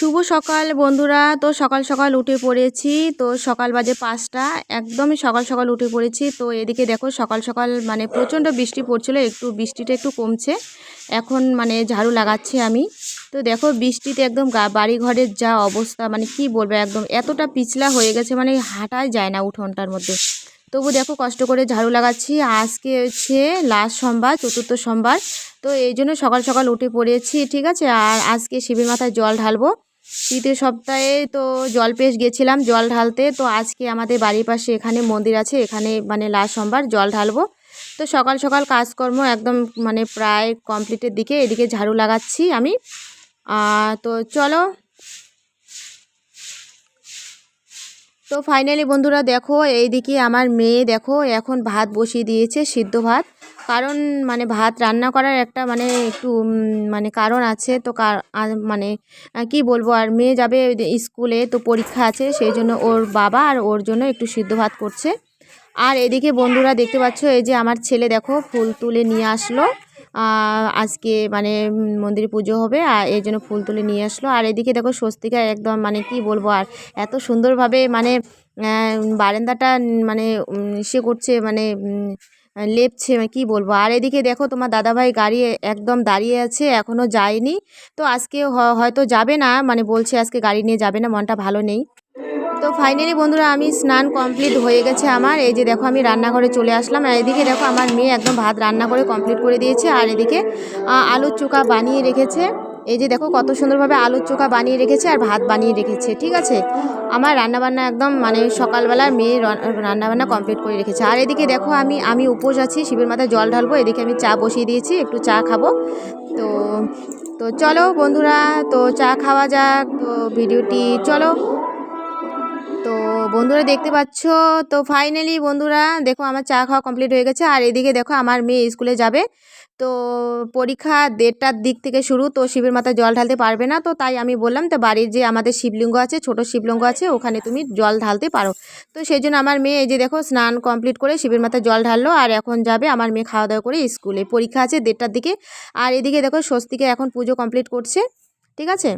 শুভ সকাল বন্ধুরা। তো সকাল সকাল উঠে পড়েছি। তো সকাল বাজে পাঁচটা। একদমই সকাল সকাল উঠে পড়েছি। তো এদিকে দেখো সকাল সকাল মানে প্রচণ্ড বৃষ্টি পড়ছিল। একটু বৃষ্টিটা একটু কমছে। এখন মানে ঝাড়ু লাগাচ্ছি আমি। তো দেখো বৃষ্টিতে একদম গা- বাড়ি ঘরের যা অবস্থা মানে কি বলব একদম, এতটা পিছলা হয়ে গেছে মানে হাঁটাই যায় না উঠোনটার মধ্যে। তবু দেখো কষ্ট করে ঝাড়ু লাগাচ্ছি। আজকে হচ্ছে লাস্ট সোমবার, চতুর্থ সোমবার। তো এই জন্য সকাল সকাল উঠে পড়েছি, ঠিক আছে? আর আজকে শিবের মাথায় জল ঢালবো। তৃতীয় সপ্তাহে তো জল পেশ গেছিলাম, জল ঢালতে। তো আজকে আমাদের বাড়ির পাশে এখানে মন্দির আছে, এখানে মানে লাস্ট সোমবার জল ঢালবো। তো সকাল সকাল কাজকর্ম একদম মানে প্রায় কমপ্লিটের দিকে, এদিকে ঝাড়ু লাগাচ্ছি আমি। তো চলো। তো ফাইনালি বন্ধুরা দেখো, এইদিকে আমার মেয়ে দেখো, এখন ভাত বসিয়ে দিয়েছে সিদ্ধ ভাত। কারণ মানে ভাত রান্না করার একটা মানে একটু মানে কারণ আছে। তো মানে কি বলব, আর মেয়ে যাবে স্কুলে, তো পরীক্ষা আছে, সেই জন্য ওর বাবা আর ওর জন্য একটু সিদ্ধ ভাত করছে। আর এদিকে বন্ধুরা দেখতে পাচ্ছ, এই যে আমার ছেলে দেখো, ফুল তুলে নিয়ে আসলো। আজকে মানে মন্দিরে পুজো হবে, আর এই জন্য ফুল তুলে নিয়ে আসলো। আর এদিকে দেখো স্বস্তিকা একদম মানে কি বলব, আর এত সুন্দরভাবে মানে বারান্দাটা মানে সে করছে মানে লেপছে মানে কি বলব? আর এদিকে দেখো তোমার দাদাভাই গাড়ি একদম দাঁড়িয়ে আছে এখনও যায়নি। তো আজকে হয়তো যাবে না মানে বলছে আজকে গাড়ি নিয়ে যাবে না, মনটা ভালো নেই। তো ফাইনালি বন্ধুরা আমি স্নান কমপ্লিট হয়ে গেছে আমার। এই যে দেখো আমি রান্নাঘরে চলে আসলাম, আর এদিকে দেখো আমার মেয়ে একদম ভাত রান্না করে কমপ্লিট করে দিয়েছে, আর এদিকে আলুর চোখা বানিয়ে রেখেছে। এই যে দেখো কত সুন্দরভাবে আলুর চোখা বানিয়ে রেখেছে আর ভাত বানিয়ে রেখেছে, ঠিক আছে? আমার রান্নাবান্না একদম মানে সকালবেলা মেয়ে রান্নাবান্না কমপ্লিট করে রেখেছে। আর এদিকে দেখো আমি আমি উপোস আছি, শিবের মাথায় জল ঢালবো, এদিকে আমি চা বসিয়ে দিয়েছি, একটু চা খাব। তো তো চলো বন্ধুরা, তো চা খাওয়া যাক, তো ভিডিওটি চলো। বন্ধুরা দেখতে পাচ্ছ? তো ফাইনালি বন্ধুরা, দেখো আমার চা খাওয়া কমপ্লিট হয়ে গেছে। আর এদিকে দেখো আমার মেয়ে স্কুলে যাবে। তো পরীক্ষা দেড়টার দিক থেকে শুরু, তো শিবের মাথায় জল ঢালতে পারবে না। তো তাই আমি বললাম, তো বাড়ির যে আমাদের শিবলিঙ্গ আছে, ছোট শিবলিঙ্গ আছে, ওখানে তুমি জল ঢালতে পারো। তো সেই জন্য আমার মেয়ে এই যে দেখো স্নান কমপ্লিট করে শিবের মাথায় জল ঢাললো, আর এখন যাবে আমার মেয়ে খাওয়া দাওয়া করে স্কুলে। পরীক্ষা আছে দেড়টার দিকে। আর এদিকে দেখো স্বস্তিকে এখন পুজো কমপ্লিট করছে। ঠিক আছে?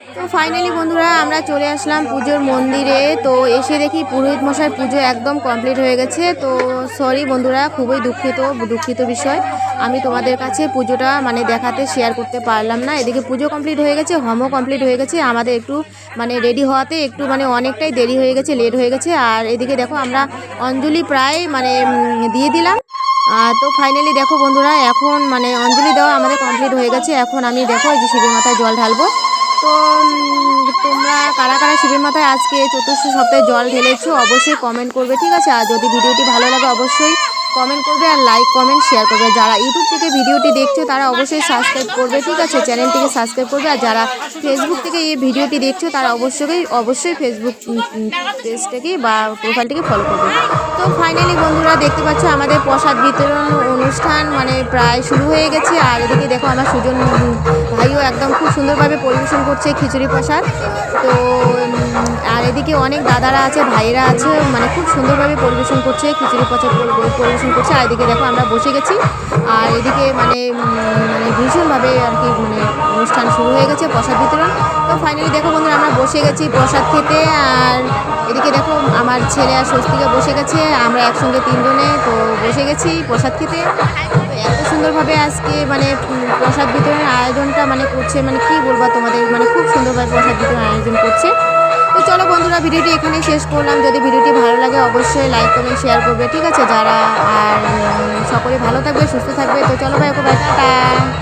তো ফাইনালি বন্ধুরা আমরা চলে আসলাম পুজোর মন্দিরে। তো এসে দেখি পুরোহিত মশাই পুজো একদম কমপ্লিট হয়ে গেছে। তো সরি বন্ধুরা, খুবই দুঃখিত দুঃখিত বিষয়। আমি তোমাদের কাছে পুজোটা মানে দেখাতে শেয়ার করতে পারলাম না। এদিকে পুজো কমপ্লিট হয়ে গেছে, হোমও কমপ্লিট হয়ে গেছে। আমাদের একটু মানে রেডি হওয়াতে একটু মানে অনেকটাই দেরি হয়ে গেছে লেট হয়ে গেছে। আর এদিকে দেখো আমরা অঞ্জলি প্রায় মানে দিয়ে দিলাম। তো ফাইনালি দেখো বন্ধুরা, এখন মানে অঞ্জলি দেওয়া আমাদের কমপ্লিট হয়ে গেছে। এখন আমি দেখো এই যে শিবের মাথায় জল ঢালবো। তো তোমরা কারা কারা শিবের মাথায় আজকে চতুর্থ সপ্তাহে জল ঢেলেছো, অবশ্যই কমেন্ট করবে, ঠিক আছে? আর যদি ভিডিওটি ভালো লাগে, অবশ্যই কমেন্ট করবে আর লাইক কমেন্ট শেয়ার করবে। যারা ইউটিউব থেকে ভিডিওটি দেখছ, তারা অবশ্যই সাবস্ক্রাইব করবে, ঠিক আছে? চ্যানেলটিকে সাবস্ক্রাইব করবে। আর যারা ফেসবুক থেকে এই ভিডিওটি দেখছ, তারা অবশ্যই অবশ্যই ফেসবুক পেজটাকে বা প্রোফাইলটিকে ফলো করবে। তো ফাইনালি বন্ধুরা, দেখতে পাচ্ছ আমাদের প্রসাদ বিতরণ অনুষ্ঠান মানে প্রায় শুরু হয়ে গেছে। আর এদিকে দেখো আমার সুজন ভাইও একদম খুব সুন্দরভাবে পরিবেশন করছে খিচুড়ি প্রসাদ। তো এদিকে অনেক দাদারা আছে, ভাইয়েরা আছে মানে খুব সুন্দরভাবে পরিবেশন করছে, খিচুড়ি পরি- পরিবেশন করছে। আর এদিকে দেখো আমরা বসে গেছি। আর এদিকে মানে মানে ভীষণভাবে আর কি মানে অনুষ্ঠান শুরু হয়ে গেছে প্রসাদ বিতরণ। তো ফাইনালি দেখো বন্ধুরা, আমরা বসে গেছি প্রসাদ খেতে। আর এদিকে দেখো আমার ছেলে আর স্বস্তিকা বসে গেছে। আমরা একসঙ্গে তিনজনে তো বসে গেছি প্রসাদ খেতে। এত সুন্দরভাবে আজকে মানে প্রসাদ বিতরণের আয়োজনটা মানে করছে মানে কি বলব তোমাদের মানে খুব সুন্দরভাবে প্রসাদ বিতরণ আয়োজন করছে। তো চলো বন্ধুরা, ভিডিওটি এখানেই শেষ করলাম। যদি ভিডিওটি ভালো লাগে, অবশ্যই লাইক কমেন্ট শেয়ার করবে, ঠিক আছে? যারা, আর সকলে ভালো থাকবে, সুস্থ থাকবে, তো চলো ভাই, ওকে টাটা